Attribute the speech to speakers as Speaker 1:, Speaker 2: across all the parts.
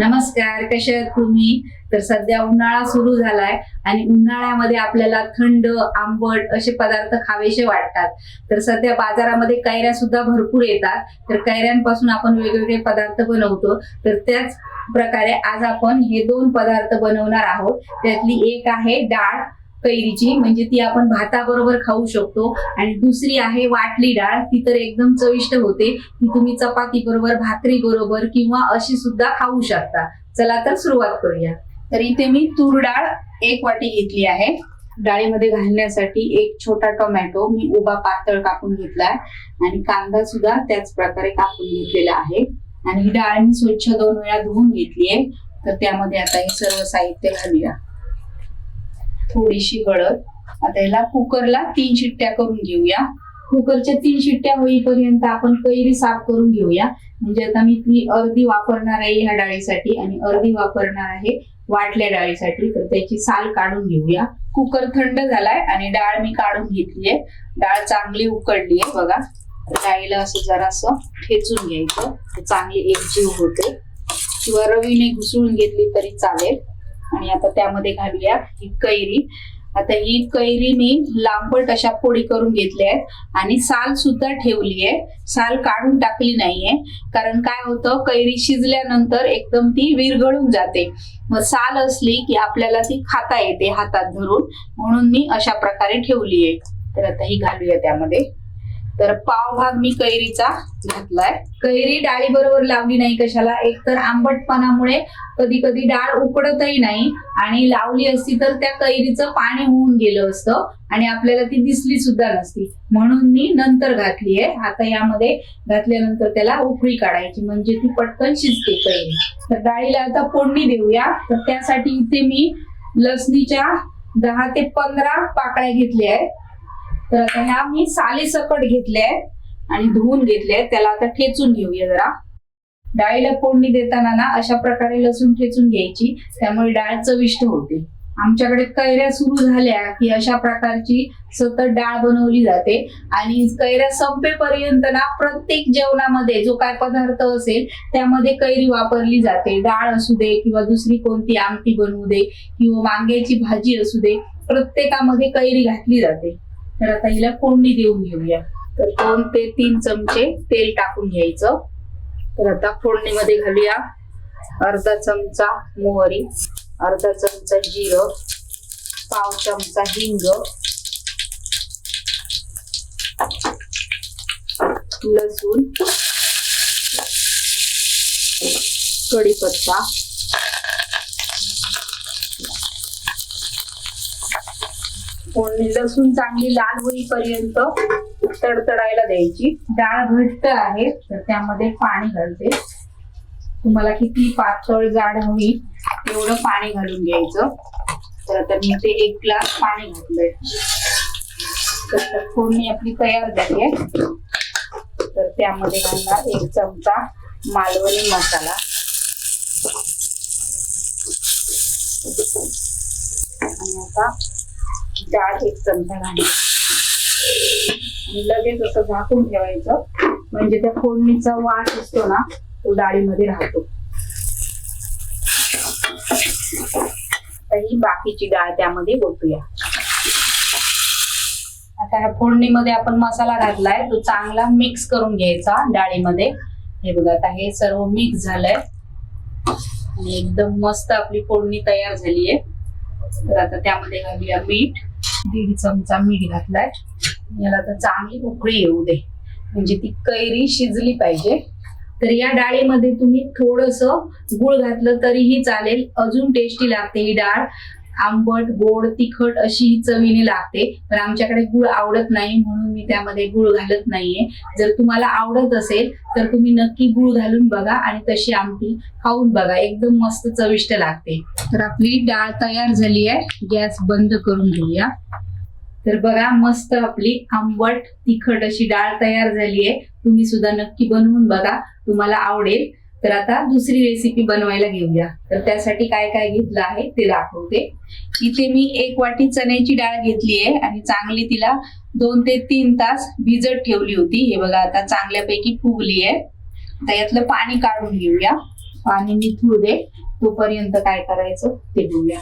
Speaker 1: नमस्कार कशा आहात तुम्ही? तर सध्या उन्हाळा सुरू झालाय आणि उन्हाळ्यामध्ये आपल्याला थंड आंबट असे पदार्थ खावेसे वाटतात. तर सध्या बाजारामध्ये कैऱ्या सुद्धा भरपूर येतात. तर कैऱ्यांपासून आपण वेगवेगळे पदार्थ बनवतो. तर त्याच प्रकारे आज आपण हे दोन पदार्थ बनवणार आहोत. त्यातली एक आहे डाळ कैरीची. म्हणजे ती आपण भाताबरोबर खाऊ शकतो. आणि दुसरी आहे वाटली डाळ. ती तर एकदम चविष्ट होते. ती तुम्ही चपाती बरोबर भाकरी बरोबर किंवा अशी सुद्धा खाऊ शकता. चला तर सुरुवात करूया. तर इथे मी तूर डाळ एक वाटी घेतली आहे. डाळीमध्ये घालण्यासाठी एक छोटा टोमॅटो मी उभा पातळ कापून घेतलाय. आणि कांदा सुद्धा त्याच प्रकारे कापून घेतलेला आहे. आणि ही डाळ मी स्वच्छ दोन वेळा धुवून घेतली आहे. तर त्यामध्ये आता हे सर्व साहित्य घालूया. थोडीशी हळद आता याला कुकरला तीन शिट्ट्या करून घेऊया. कुकरच्या तीन शिट्ट्या होईपर्यंत आपण कैरी साफ करून घेऊया. म्हणजे आता मी ती अर्धी वापरणार आहे ह्या डाळीसाठी आणि अर्धी वापरणार आहे वाटल्या डाळीसाठी. तर त्याची साल काढून घेऊया. कुकर थंड झालाय आणि डाळ मी काढून घेतलीये डाळ चांगली उकडली आहे बघा. डाळीला असं जरासं ठेचून घ्यायचं. चांगली एकजीव होते. किंवा रवीने घुसळून घेतली तरी चालेल. आणि आता त्यामध्ये घालूया ही कैरी. आता ही कैरी मी लांबट अशा पोळी करून घेतल्या आहेत आणि साल सुद्धा ठेवली आहे. साल काढून टाकली नाहीये. कारण काय होतं? कैरी शिजल्यानंतर एकदम ती विरघळून जाते. मग साल असली की आपल्याला ती खाता येते हातात धरून. म्हणून मी अशा प्रकारे ठेवली आहे. तर आता ही घालूया त्यामध्ये. तर पाव भाग मी कैरीचा घातलाय. कैरी डाळी बरोबर लावली नाही कशाला. एक तर आंबटपणामुळे कधी कधी डाळ उकडतही नाही आणि लावली असती तर त्या कैरीचं पाणी होऊन गेलं असतं आणि आपल्याला ती दिसली सुद्धा नसती. म्हणून मी नंतर घातली आहे. आता यामध्ये घातल्यानंतर त्याला उकळी काढायची. म्हणजे ती पटकन शिजते कैरी. तर डाळीला आता फोडणी देऊया. तर त्यासाठी इथे मी लसणीच्या दहा ते पंधरा पाकळ्या घेतल्या आहेत. तर आता ह्या मी साली सकट घेतल्या आहेत आणि धुवून घेतले आहेत. त्याला आता ठेचून घेऊया जरा. डाळीला फोडणी देताना ना अशा प्रकारे लसूण ठेचून घ्यायची त्यामुळे डाळ चविष्ट होते. आमच्याकडे कैऱ्या सुरू झाल्या की अशा प्रकारची सतत डाळ बनवली जाते. आणि कैऱ्या संपेपर्यंत ना प्रत्येक जेवणामध्ये जो काय पदार्थ असेल त्यामध्ये कैरी वापरली जाते. डाळ असू दे किंवा दुसरी कोणती आमटी बनवू दे किंवा वांग्याची भाजी असू दे प्रत्येकामध्ये कैरी घातली जाते. तर आता हिला फोडणी देऊन घेऊया. तर दोन ते तीन चमचे तेल टाकून घ्यायचं. तर आता फोडणीमध्ये घालूया अर्धा चमचा मोहरी अर्धा चमचा जिरं पाव चमचा हिंग लसूण कढीपत्ता लसूण चांगली लाल होईपर्यंत तडतडायला द्यायची. डाळ घट्ट आहे तर त्यामध्ये पाणी घालते. तुम्हाला किती पातळ जाड हवी एवढं पाणी घालून घ्यायचं. तर आता मी ते एक ग्लास पाणी घातलंय. तर फोडणी आपली तयार झाली आहे. तर त्यामध्ये घालणार एक चमचा मालवणी मसाला. आणि आता डाळ एक चमचा घालणार. आणि लगेच असं झाकून ठेवायचं. म्हणजे त्या फोडणीचा वास असतो ना तो डाळीमध्ये राहतो. ही बाकीची डाळ त्यामध्ये ओतूया. आता ह्या फोडणीमध्ये आपण मसाला घातलाय तो चांगला मिक्स करून घ्यायचा डाळीमध्ये. हे बघा आता हे सर्व मिक्स झालंय. आणि एकदम मस्त आपली फोडणी तयार झाली आहे तर आता त्यामध्ये घालूया मीठ. दीड चमचा मीठ घातलाय. याला तर चांगली उकळी येऊ दे. म्हणजे ती कैरी शिजली पाहिजे. तर या डाळीमध्ये तुम्ही थोडस गुळ घातलं तरीही चालेल. अजून टेस्टी लागते ही डाळ. आंबट गोड तिखट अशी ही चवीने लागते. पण आमच्याकडे गुळ आवडत नाही म्हणून मी त्यामध्ये गुळ घालत नाहीये. जर तुम्हाला आवडत असेल तर तुम्ही नक्की गुळ घालून बघा आणि तशी आमटी खाऊन बघा. एकदम मस्त चविष्ट लागते. तर आपली डाळ तयार झाली आहे. गॅस बंद करून घेऊया. तर बघा मस्त आपली आंबट तिखट अशी डाळ तयार झाली आहे. तुम्ही सुद्धा नक्की बनवून बघा तुम्हाला आवडेल. तर आता दुसरी रेसिपी बनवायला घेऊया. तर त्यासाठी काय काय घेतलं आहे ते दाखवते. इथे मी एक वाटी चण्याची डाळ घेतली आहे आणि चांगली तिला दोन ते तीन तास भिजत ठेवली होती. हे बघा आता चांगल्यापैकी फुगली आहे. तर यातलं पाणी काढून घेऊया. पाणी निथळू दे तोपर्यंत काय करायचं ते बघूया.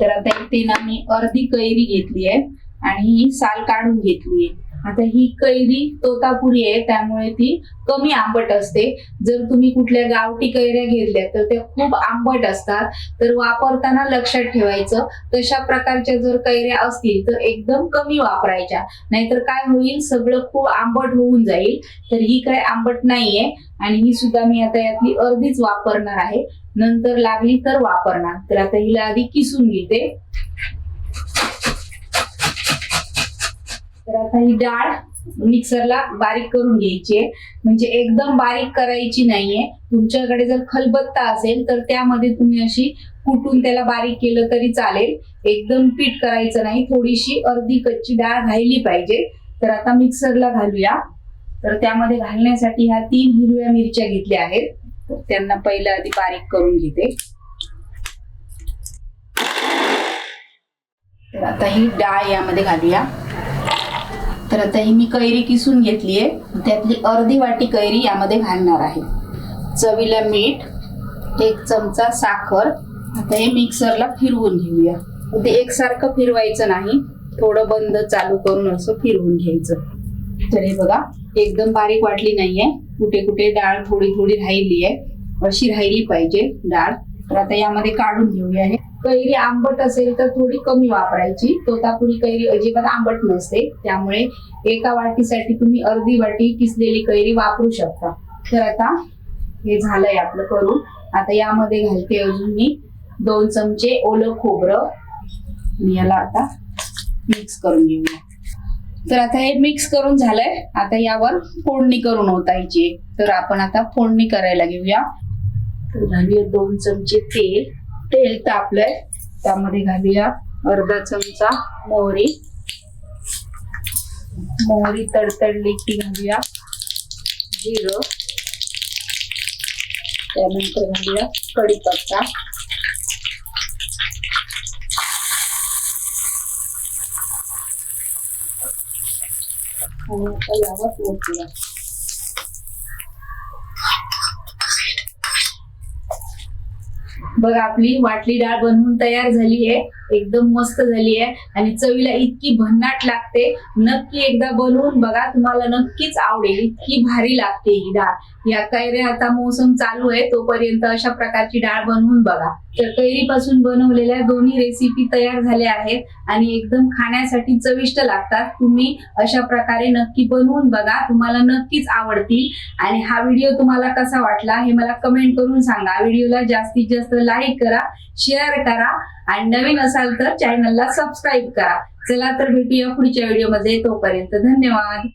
Speaker 1: तर आता इथे ना मी अर्धी कैरी घेतली आहे. आणि ही साल काढून घेतलीये आता ही कैरी तोतापुरी आहे त्यामुळे ती कमी आंबट असते. जर तुम्ही कुठल्या गावठी कैऱ्या घेतल्या तर त्या खूप आंबट असतात. तर वापरताना लक्षात ठेवायचं तशा प्रकारच्या जर कैऱ्या असतील तर एकदम कमी वापरायच्या. नाहीतर काय होईल सगळं खूप आंबट होऊन जाईल. तर ही काय आंबट नाहीये. आणि ही सुद्धा मी आता यातली अर्धीच वापरणार आहे. नंतर लागली तर वापरणार. तर आता हिला आधी किसून घेते. तर आता ही डाळ मिक्सरला बारीक करून घ्यायची आहे. म्हणजे एकदम बारीक करायची नाहीये. तुमच्याकडे जर खलबत्ता असेल तर त्यामध्ये तुम्ही अशी कुटून त्याला बारीक केलं तरी चालेल. एकदम पीठ करायचं नाही. थोडीशी अर्धी कच्ची डाळ राहिली पाहिजे. तर आता मिक्सरला घालूया. तर त्यामध्ये घालण्यासाठी ह्या तीन हिरव्या मिरच्या घेतल्या आहेत. तर त्यांना पहिलं आधी बारीक करून घेते. तर आता ही डाळ यामध्ये घालूया. तर आता ही मी कैरी किसून घेतली आहे त्यातली अर्धी वाटी कैरी यामध्ये घालणार आहे. चवीला मीठ एक चमचा साखर. आता हे मिक्सरला फिरवून घेऊया. ते एकसारखं फिरवायचं नाही. थोडं बंद चालू करून असं फिरवून घ्यायचं. तर हे बघा एकदम बारीक वाटली नाहीये. कुठे कुठे डाळ थोडी थोडी राहिली आहे अशी राहिली पाहिजे डाळ. तर आता यामध्ये काढून घेऊया हे. कैरी आंबट असेल तर थोडी कमी वापरायची. तोतापुरी कैरी अजिबात आंबट नसते. त्यामुळे एका वाटीसाठी तुम्ही अर्धी वाटी किसलेली कैरी वापरू शकता. तर आता हे झालंय आपलं करून. आता यामध्ये घालते अजून मी दोन चमचे ओलं खोबरं. मी याला आता मिक्स करून घेऊया. तर आता हे मिक्स करून झालंय. आता यावर फोडणी करून ओतायची तर आपण आता फोडणी करायला घेऊया. घालूया दोन चमचे तेल. तेल तापलंय. त्यामध्ये घालूया अर्धा चमचा मोहरी. मोहरी तडतडली की घालूया जिरं. त्यानंतर घालूया कढीपत्ता. आणि आता यावर पोहोचूया बघ आपली वाटली डाळ बनवून तयार झाली आहे एकदम मस्त झाली आहे आणि चवीला इतकी भन्नाट लागते. नक्की एकदा बनवून बघा तुम्हाला नक्कीच आवडेल. इतकी भारी लागते ही डाळ. या कैरे आता मोसम चालू आहे तोपर्यंत अशा प्रकारची डाळ बनवून बघा. तर कैरीपासून बनवलेल्या दोन्ही रेसिपी तयार झाल्या आहेत आणि एकदम खाण्यासाठी चविष्ट लागतात. तुम्ही अशा प्रकारे नक्की बनवून बघा. तुम्हाला नक्कीच आवडतील. आणि हा व्हिडिओ तुम्हाला कसा वाटला हे मला कमेंट करून सांगा. व्हिडिओला जास्तीत जास्त लाईक करा शेअर करा आणि नवीन असाल तर चॅनलला सबस्क्राईब करा. चला तर भेटूया पुढच्या व्हिडिओमध्ये तोपर्यंत धन्यवाद.